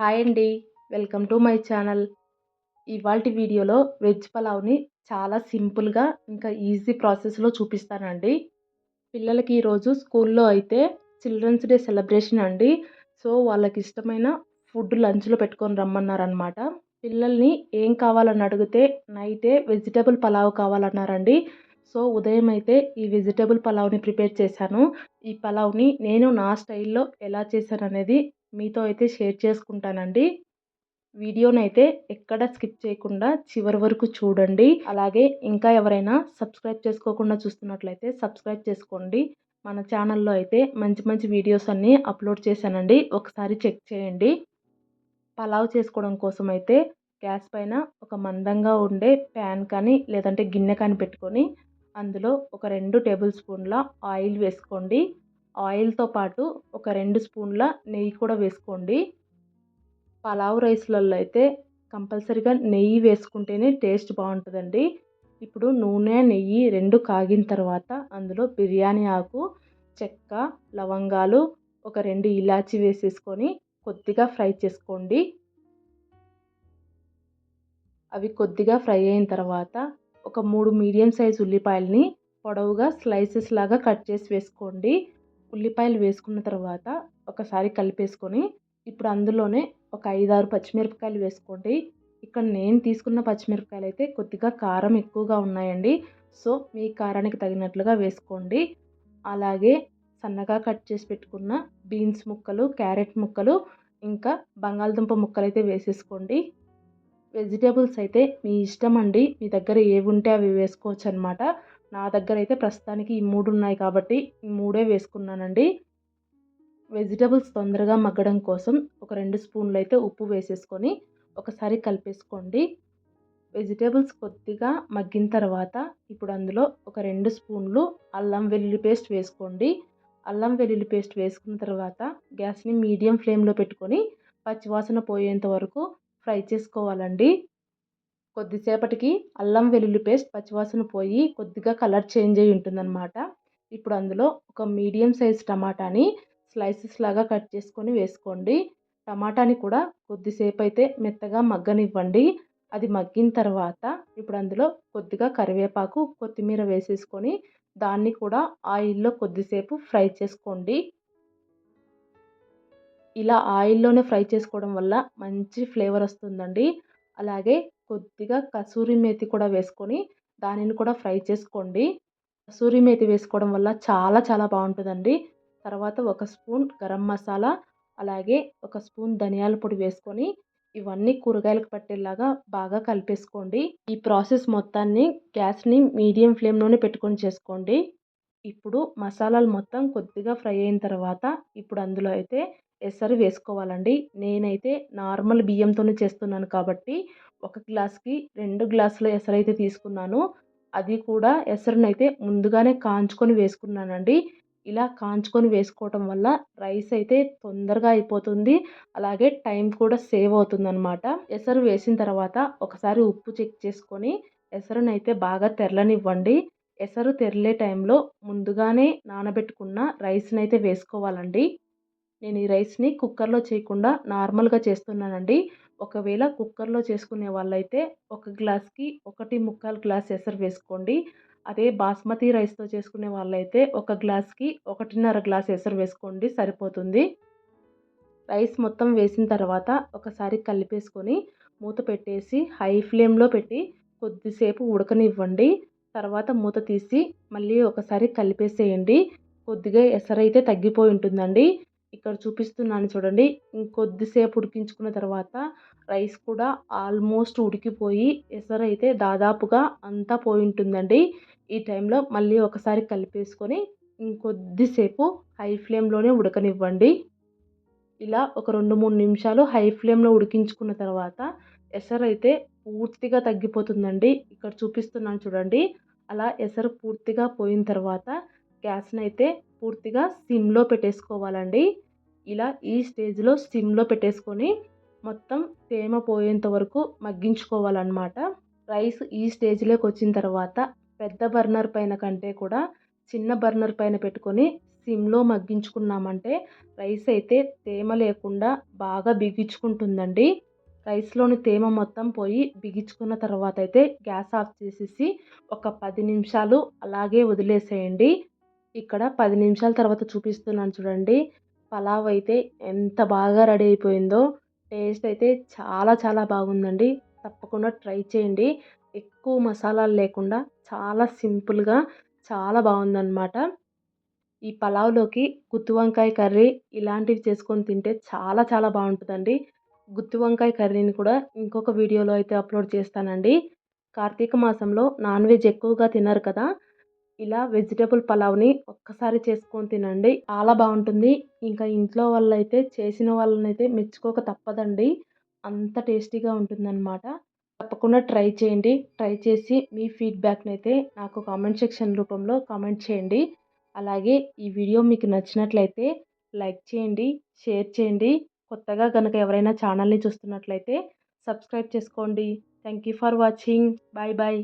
Hi అండి. Welcome to my channel. ఇవాల్టి వీడియోలో వెజ్ పలావ్ని చాలా సింపుల్గా ఇంకా ఈజీ ప్రాసెస్లో చూపిస్తానండి. పిల్లలకి ఈరోజు స్కూల్లో అయితే చిల్డ్రన్స్ డే సెలబ్రేషన్ అండి. సో వాళ్ళకి ఇష్టమైన ఫుడ్ లంచ్లో పెట్టుకొని రమ్మన్నారనమాట పిల్లల్ని ఏం కావాలని అడిగితే నైటే వెజిటేబుల్ పలావ్ కావాలన్నారండి. సో ఉదయం అయితే ఈ వెజిటేబుల్ పలావ్ని ప్రిపేర్ చేశాను. ఈ పలావ్ని నేను నా స్టైల్లో ఎలా చేశాను అనేది మీతో అయితే షేర్ చేసుకుంటానండి. వీడియోనైతే అయితే ఎక్కడ స్కిప్ చేయకుండా చివరి వరకు చూడండి. అలాగే ఇంకా ఎవరైనా సబ్స్క్రైబ్ చేసుకోకుండా చూస్తున్నట్లయితే సబ్స్క్రైబ్ చేసుకోండి. మన ఛానల్లో అయితే మంచి మంచి వీడియోస్ అన్నీ అప్లోడ్ చేశానండి. ఒకసారి చెక్ చేయండి. పలావ్ చేసుకోవడం కోసం అయితే గ్యాస్ పైన ఒక మందంగా ఉండే ప్యాన్ కానీ లేదంటే గిన్నె కానీ పెట్టుకొని అందులో ఒక రెండు టేబుల్ స్పూన్ల ఆయిల్ వేసుకోండి. ఆయిల్తో పాటు ఒక రెండు స్పూన్ల నెయ్యి కూడా వేసుకోండి. పలావ్ రైస్లలో అయితే కంపల్సరీగా నెయ్యి వేసుకుంటేనే టేస్ట్ బాగుంటుందండి. ఇప్పుడు నూనె నెయ్యి రెండు కాగిన తర్వాత అందులో బిర్యానీ ఆకు చెక్క లవంగాలు ఒక రెండు ఇలాచి వేసేసుకొని కొద్దిగా ఫ్రై చేసుకోండి. అవి కొద్దిగా ఫ్రై అయిన తర్వాత ఒక మూడు మీడియం సైజ్ ఉల్లిపాయలని పొడవుగా స్లైసెస్ లాగా కట్ చేసి వేసుకోండి. ఉల్లిపాయలు వేసుకున్న తర్వాత ఒకసారి కలిపేసుకొని ఇప్పుడు అందులోనే ఒక ఐదారు పచ్చిమిరపకాయలు వేసుకోండి. ఇక్కడ నేను తీసుకున్న పచ్చిమిరపకాయలు అయితే కొద్దిగా కారం ఎక్కువగా ఉన్నాయండి. సో మీ కారానికి తగినట్లుగా వేసుకోండి. అలాగే సన్నగా కట్ చేసి పెట్టుకున్న బీన్స్ ముక్కలు క్యారెట్ ముక్కలు ఇంకా బంగాళదుంప ముక్కలు అయితే వేసేసుకోండి. వెజిటేబుల్స్ అయితే మీ ఇష్టం అండి. మీ దగ్గర ఏవి ఉంటే అవి వేసుకోవచ్చు అనమాట నా దగ్గర అయితే ప్రస్తుతానికి ఈ మూడు ఉన్నాయి కాబట్టి ఈ మూడే వేసుకున్నానండి. వెజిటేబుల్స్ తొందరగా మగ్గడం కోసం ఒక రెండు స్పూన్లు అయితే ఉప్పు వేసేసుకొని ఒకసారి కలిపేసుకోండి. వెజిటేబుల్స్ కొద్దిగా మగ్గిన తర్వాత ఇప్పుడు అందులో ఒక రెండు స్పూన్లు అల్లం వెల్లుల్లి పేస్ట్ వేసుకోండి. అల్లం వెల్లుల్లి పేస్ట్ వేసుకున్న తర్వాత గ్యాస్ని మీడియం ఫ్లేమ్లో పెట్టుకొని పచ్చివాసన పోయేంత వరకు ఫ్రై చేసుకోవాలండి. కొద్దిసేపటికి అల్లం వెల్లుల్లి పేస్ట్ పచ్చివాసన పోయి కొద్దిగా కలర్ చేంజ్ అయి ఉంటుందన్నమాట. ఇప్పుడు అందులో ఒక మీడియం సైజ్ టమాటాని స్లైసెస్ లాగా కట్ చేసుకొని వేసుకోండి. టమాటాని కూడా కొద్దిసేపు అయితే మెత్తగా మగ్గనివ్వండి. అది మగ్గిన తర్వాత ఇప్పుడు అందులో కొద్దిగా కరివేపాకు కొత్తిమీర వేసేసుకొని దాన్ని కూడా ఆయిల్లో కొద్దిసేపు ఫ్రై చేసుకోండి. ఇలా ఆయిల్లోనే ఫ్రై చేసుకోవడం వల్ల మంచి ఫ్లేవర్ వస్తుందండి. అలాగే కొద్దిగా కసూరి మేతి కూడా వేసుకొని దానిని కూడా ఫ్రై చేసుకోండి. కసూరి మేతి వేసుకోవడం వల్ల చాలా చాలా బాగుంటుందండి. తర్వాత ఒక స్పూన్ గరం మసాలా అలాగే ఒక స్పూన్ ధనియాల పొడి వేసుకొని ఇవన్నీ కూరగాయలకు పట్టేలాగా బాగా కలిపేసుకోండి. ఈ ప్రాసెస్ మొత్తాన్ని గ్యాస్ని మీడియం ఫ్లేమ్లోనే పెట్టుకొని చేసుకోండి. ఇప్పుడు మసాలాలు మొత్తం కొద్దిగా ఫ్రై అయిన తర్వాత ఇప్పుడు అందులో అయితే ఎసరు వేసుకోవాలండి. నేనైతే నార్మల్ బియ్యంతోనే చేస్తున్నాను కాబట్టి ఒక గ్లాస్కి రెండు గ్లాసుల ఎసరు అయితే తీసుకున్నాను. అది కూడా ఎసరునైతే ముందుగానే కాంచుకొని వేసుకున్నానండి. ఇలా కాంచుకొని వేసుకోవటం వల్ల రైస్ అయితే తొందరగా అయిపోతుంది. అలాగే టైం కూడా సేవ్ అవుతుందన్నమాట. ఎసరు వేసిన తర్వాత ఒకసారి ఉప్పు చెక్ చేసుకొని ఎసరునైతే బాగా తెరలనివ్వండి. ఎసరు తెరలే టైంలో ముందుగానే నానబెట్టుకున్న రైస్ని అయితే వేసుకోవాలండి. నేను ఈ రైస్ని కుక్కర్లో చేయకుండా నార్మల్గా చేస్తున్నానండి. ఒకవేళ కుక్కర్లో చేసుకునే వాళ్ళైతే ఒక గ్లాస్కి ఒకటి ముక్కాలు గ్లాస్ ఎసరు వేసుకోండి. అదే బాస్మతి రైస్తో చేసుకునే వాళ్ళైతే ఒక గ్లాస్కి ఒకటిన్నర గ్లాస్ ఎసరు వేసుకోండి సరిపోతుంది. రైస్ మొత్తం వేసిన తర్వాత ఒకసారి కలిపేసుకొని మూత పెట్టేసి హై ఫ్లేమ్లో పెట్టి కొద్దిసేపు ఉడకనివ్వండి. తర్వాత మూత తీసి మళ్ళీ ఒకసారి కలిపేసేయండి. కొద్దిగా ఎసరైతే తగ్గిపోయి ఉంటుందండి. ఇక్కడ చూపిస్తున్నాను చూడండి. ఇంకొద్దిసేపు ఉడికించుకున్న తర్వాత రైస్ కూడా ఆల్మోస్ట్ ఉడికిపోయి ఎసరైతే అయితే దాదాపుగా అంతా పోయి ఉంటుందండి. ఈ టైంలో మళ్ళీ ఒకసారి కలిపేసుకొని ఇంకొద్దిసేపు హై ఫ్లేమ్లోనే ఉడకనివ్వండి. ఇలా ఒక రెండు మూడు నిమిషాలు హై ఫ్లేమ్లో ఉడికించుకున్న తర్వాత ఎసరు అయితే పూర్తిగా తగ్గిపోతుందండి. ఇక్కడ చూపిస్తున్నాను చూడండి. అలా ఎసరు పూర్తిగా పోయిన తర్వాత గ్యాస్ని అయితే పూర్తిగా సిమ్లో పెట్టేసుకోవాలండి. ఇలా ఈ స్టేజ్లో సిమ్లో పెట్టేసుకొని మొత్తం తేమ పోయేంత వరకు మగ్గించుకోవాలన్నమాట. రైస్ ఈ స్టేజ్లోకి వచ్చిన తర్వాత పెద్ద బర్నర్ పైన కంటే కూడా చిన్న బర్నర్ పైన పెట్టుకొని సిమ్లో మగ్గించుకున్నామంటే రైస్ అయితే తేమ లేకుండా బాగా బిగించుకుంటుందండి. రైస్లోని తేమ మొత్తం పోయి బిగించుకున్న తర్వాత అయితే గ్యాస్ ఆఫ్ చేసేసి ఒక పది నిమిషాలు అలాగే వదిలేసేయండి. ఇక్కడ పది నిమిషాల తర్వాత చూపిస్తున్నాను చూడండి. పలావ్ అయితే ఎంత బాగా రెడీ అయిపోయిందో. టేస్ట్ అయితే చాలా చాలా బాగుందండి. తప్పకుండా ట్రై చేయండి. ఎక్కువ మసాలాలు లేకుండా చాలా సింపుల్గా చాలా బాగుందన్నమాట. ఈ పలావ్లోకి గుత్తి వంకాయ కర్రీ ఇలాంటివి చేసుకొని తింటే చాలా చాలా బాగుంటుందండి. గుత్తి వంకాయ కర్రీని కూడా ఇంకొక వీడియోలో అయితే అప్లోడ్ చేస్తానండి. కార్తీక మాసంలో నాన్ వెజ్ ఎక్కువగా తినరు కదా. ఇలా వెజిటేబుల్ పలావ్ని ఒక్కసారి చేసుకొని తినండి. చాలా బాగుంటుంది. ఇంకా ఇంట్లో వాళ్ళైతే చేసిన వాళ్ళనైతే మెచ్చుకోక తప్పదండి. అంత టేస్టీగా ఉంటుందన్నమాట. తప్పకుండా ట్రై చేయండి. ట్రై చేసి మీ ఫీడ్బ్యాక్ని అయితే నాకు కామెంట్ సెక్షన్ రూపంలో కామెంట్ చేయండి. అలాగే ఈ వీడియో మీకు నచ్చినట్లయితే లైక్ చేయండి షేర్ చేయండి. కొత్తగా కనుక ఎవరైనా ఛానల్ని చూస్తున్నట్లయితే సబ్స్క్రైబ్ చేసుకోండి. Thank you for watching. Bye bye.